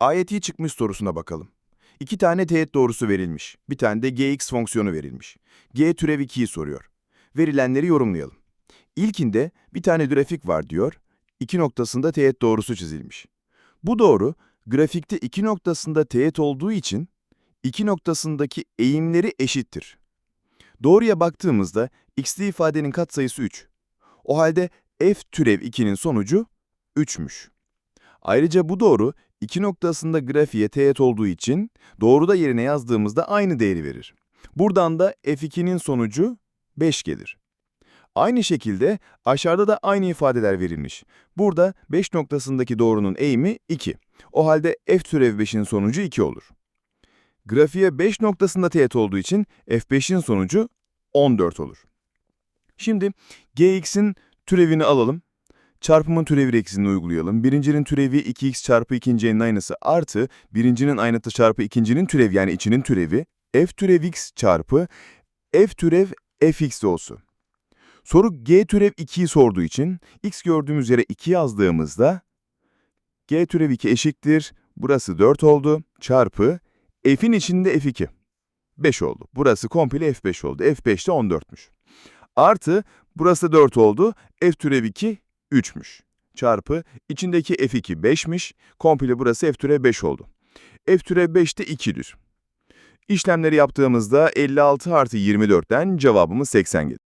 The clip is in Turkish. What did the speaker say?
AYT çıkmış sorusuna bakalım. İki tane teğet doğrusu verilmiş. Bir tane de gx fonksiyonu verilmiş. g türev 2'yi soruyor. Verilenleri yorumlayalım. İlkinde bir tane grafik var diyor. İki noktasında teğet doğrusu çizilmiş. Bu doğru, grafikte iki noktasında teğet olduğu için iki noktasındaki eğimleri eşittir. Doğruya baktığımızda x'li ifadenin katsayısı 3. O halde f türev 2'nin sonucu 3'müş. Ayrıca bu doğru iki noktasında grafiğe teğet olduğu için doğruda yerine yazdığımızda aynı değeri verir. Buradan da f2'nin sonucu 5 gelir. Aynı şekilde aşağıda da aynı ifadeler verilmiş. Burada 5 noktasındaki doğrunun eğimi 2. O halde f türev 5'in sonucu 2 olur. Grafiğe 5 noktasında teğet olduğu için f5'in sonucu 14 olur. Şimdi gx'in türevini alalım. Çarpımın türevi eksenini uygulayalım. Birincinin türevi 2x çarpı ikincinin aynısı artı birincinin aynıtı çarpı ikincinin türevi yani içinin türevi f türev x çarpı f türev fx olsun. Soru g türev 2'yi sorduğu için x gördüğümüz yere 2 yazdığımızda g türev 2 eşittir. Burası 4 oldu çarpı f'in içinde f2. 5 oldu. Burası komple f5 oldu. f5 de 14'müş. Artı burası 4 oldu. f türev 2 3'müş. Çarpı içindeki f2 5'miş. Komple burası f türev 5 oldu. f türev 5 de 2'dir. İşlemleri yaptığımızda 56 artı 24'ten cevabımız 80 gelir.